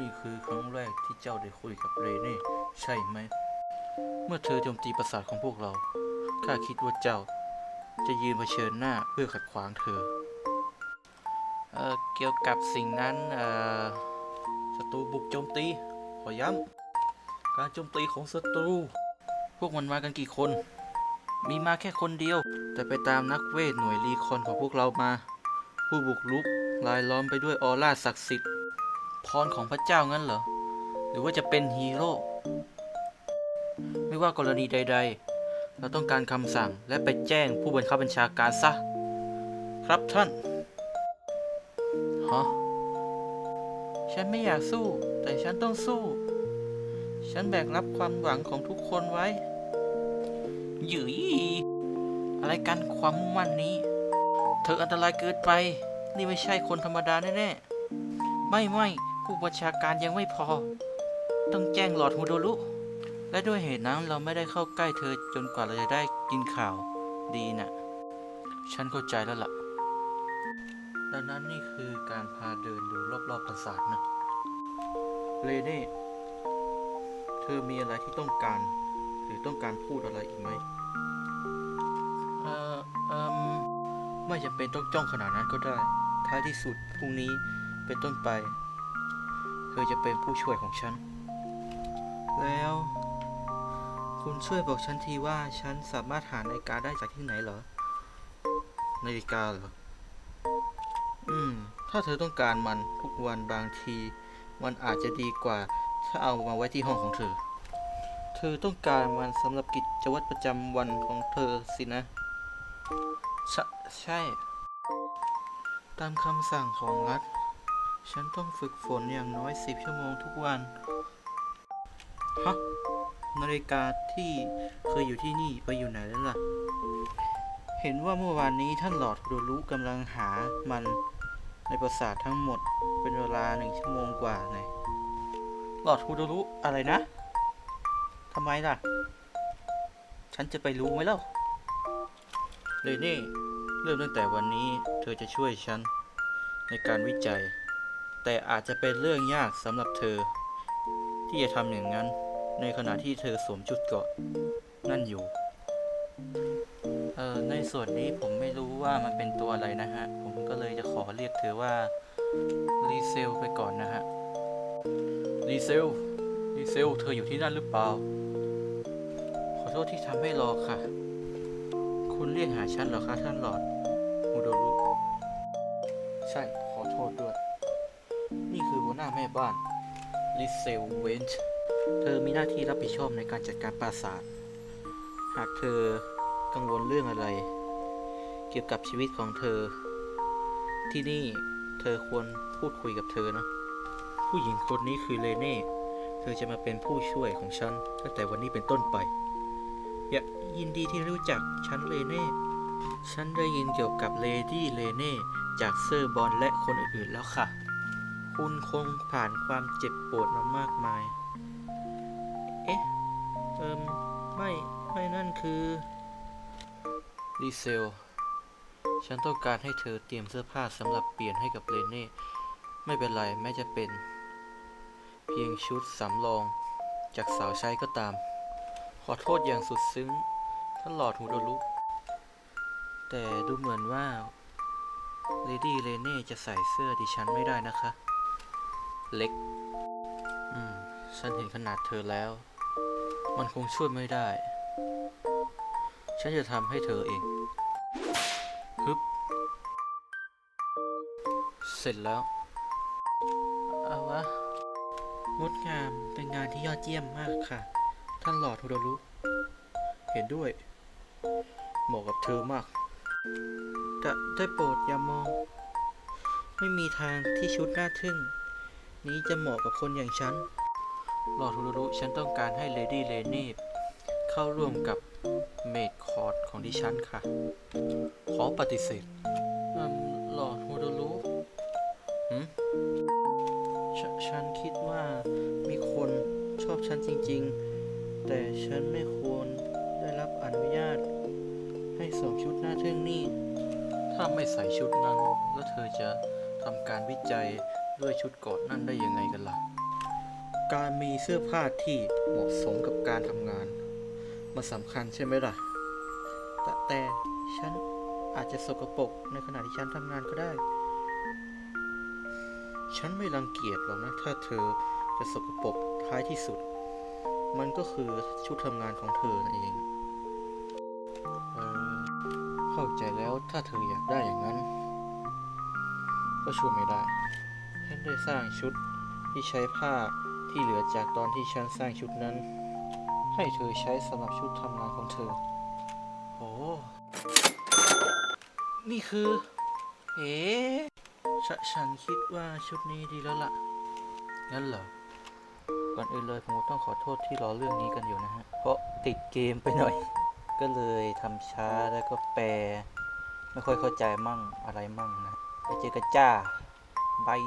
นี่คือครั้งแรกที่เจ้าได้คุยกับเรเน่ใช่ไหม เมื่อเธอโจมตีประสาทของพวกเรา ข้าคิดว่าเจ้า จะยืนเผชิญหน้าเพื่อขัดขวางเธอ เอ่อ เกี่ยวกับสิ่งนั้น เอ่อ ศัตรูบุกโจมตี ขอย้ำ การโจมตีของศัตรู พวกมันมากันกี่คน มีมาแค่คนเดียว แต่ไปตามนักเวทหน่วยรีคอนของพวกเรามา ผู้บุกรุกลายล้อมไปด้วยออร่าศักดิ์สิทธิ์ พรของพระเจ้างั้นเหรอ หรือว่าจะเป็นฮีโร่ ไม่ว่ากรณีใด ๆ เราต้องการคำสั่งและไปแจ้งผู้บังคับบัญชาการซะ ครับท่าน ฮะ ฉันไม่อยากสู้ แต่ฉันต้องสู้ ฉันแบกรับความหวังของทุกคนไว้หยืยอะไรกันความมุ่งมั่นนี้ เธออันตรายเกินไป นี่ไม่ใช่คนธรรมดาแน่ๆ ไม่ไม่ ผู้บัญชาการยังไม่พอ ต้องแจ้งหลอดฮูโดรุ และด้วยเหตุนั้นเราไม่ได้เข้าใกล้เธอจนกว่าเราจะได้กินข่าวดีน่ะ ฉันเข้าใจแล้วล่ะ ดังนั้นนี่คือการพาเดินดูรอบๆปราสาทนะเรเน่เธอมีอะไรที่ต้องการ หรือต้องการพูดอะไรอีกไหมเอ่อเอ่มไม่จำเป็นต้องจ้องขนาดนั้นก็ได้ ท้ายที่สุดพรุ่งนี้เป็นต้นไป เธอจะเป็นผู้ช่วยของฉัน แล้ว คุณช่วยบอกฉันทีว่าฉันสามารถหานาฬิกาได้จากที่ไหนเหรอ นาฬิกาเหรอ อืม ถ้าเธอต้องการมันทุกวันบางที มันอาจจะดีกว่า ถ้าเอามาไว้ที่ห้องของเธอ เธอต้องการมันสำหรับกิจวัตรประจำวันของเธอสินะ ใช่ใช่ตามคำสั่งของรัฐ ฉันต้องฝึกฝนอย่างน้อยสิบชั่วโมงทุกวัน ฮะ นาฬิกาที่เคยอยู่ที่นี่ไปอยู่ไหนแล้วล่ะ เห็นว่าเมื่อวานนี้ท่านหลอดโดรุกำลังหามันในปราสาททั้งหมดเป็นเวลาหนึ่งชั่วโมงกว่าไงหลอดฮูโดรุอะไรนะทำไมล่ะ ฉันจะไปรู้ไหมเล่าเรเน่เริ่มตั้งแต่วันนี้เธอจะช่วยฉัน ในการวิจัย แต่อาจจะเป็นเรื่องยากสำหรับเธอ ที่จะทำอย่างนั้นในขณะที่เธอสวมชุดเกราะนั่นอยู่ เอ่อในส่วนนี้ผมไม่รู้ว่ามันเป็นตัวอะไรนะฮะ ผมก็เลยจะขอเรียกเธอว่ารีเซลไปก่อนนะฮะรีเซลรีเซลเธออยู่ที่นั่นหรือเปล่า ขอโทษที่ทำให้รอค่ะ คุณเรียกหาฉันเหรอคะท่านหลอดมูโดรุใช่ขอโทษด้วย นี่คือหัวหน้าแม่บ้านลิเซลเวนต์เธอมีหน้าที่รับผิดชอบในการจัดการปราสาท หากเธอกังวลเรื่องอะไร เกี่ยวกับชีวิตของเธอ ที่นี่เธอควรพูดคุยกับเธอนะ ผู้หญิงคนนี้คือเลเน่ เธอจะมาเป็นผู้ช่วยของฉันตั้งแต่วันนี้เป็นต้นไป อยากยินดีที่รู้จักฉันเลเน่ ฉันได้ยินเกี่ยวกับเลดี้เลเน่จากเซอร์บอลและคนอื่นๆแล้วค่ะ คุณคงผ่านความเจ็บปวดมามากมาย เอ๊ะ เอิมไม่ ไม่นั่นคือดีเซล ฉันต้องการให้เธอเตรียมเสื้อผ้าสำหรับเปลี่ยนให้กับเลเน่ ไม่เป็นไร แม้จะเป็น เพียงชุดสำรองจากสาวใช้ก็ตาม ขอโทษอย่างสุดซึ้งท่านหลอดหูดลุก แต่ดูเหมือนว่าเลดี้เลเน่จะใส่เสื้อดิฉันไม่ได้นะคะ เล็ก อืม ฉันเห็นขนาดเธอแล้ว มันคงช่วยไม่ได้ ฉันจะทำให้เธอเองฮึบเสร็จแล้ว เอาวะ งดงามเป็นงานที่ยอดเยี่ยมมากค่ะ ท่านหลอดโทโดรุเห็นด้วย เหมาะกับเธอมากจะได้โปรดอย่ามอง ไม่มีทางที่ชุดน้าทึ่ง นี้จะเหมาะกับคนอย่างฉันหลอดโทโดรุฉันต้องการให้เลดี้เลเน่เข้าร่วมกับเมดคอร์ดของดิฉันค่ะ ขอปฏิเสธอืมหลอดโทโดรุหืมฉฉันคิดว่ามีคนชอบฉันจริง ๆ แต่ฉันไม่ควรได้รับอนุญาต ให้สวมชุดหน้าทึ่งนี่ ถ้าไม่ใส่ชุดนั้น แล้วเธอจะทำการวิจัย ด้วยชุดเกราะนั่นได้ยังไงกันล่ะ การมีเสื้อผ้าที่เหมาะสมกับการทำงานมันสำคัญใช่ไหมล่ะ แต่แต่ฉันอาจจะสกปรกในขณะที่ฉันทำงานก็ได้ ฉันไม่รังเกียจหรอกนะ ถ้าเธอจะสกปรกท้ายที่สุด มันก็คือชุดทำงานของเธอนั่นเองเออเข้าใจแล้วถ้าเธออยากได้อย่างนั้น ก็ช่วยไม่ได้ ได้สร้างชุดที่ใช้ผ้าที่เหลือจากตอนที่ฉันสร้างชุดนั้น ให้เธอใช้สำหรับชุดทำงานของเธอ โอ้ นี่คือ เอ๋ฉฉันคิดว่าชุดนี้ดีแล้วล่ะ งั้นเหรอ ก่อนอื่นเลยผมต้องขอโทษที่รอเรื่องนี้กันอยู่นะฮะ เพราะติดเกมไปหน่อย ก็เลยทำช้าแล้วก็แปล ไม่ค่อยเข้าใจมั่งอะไรมั่งนะ ไปเจอกันจ้าบาย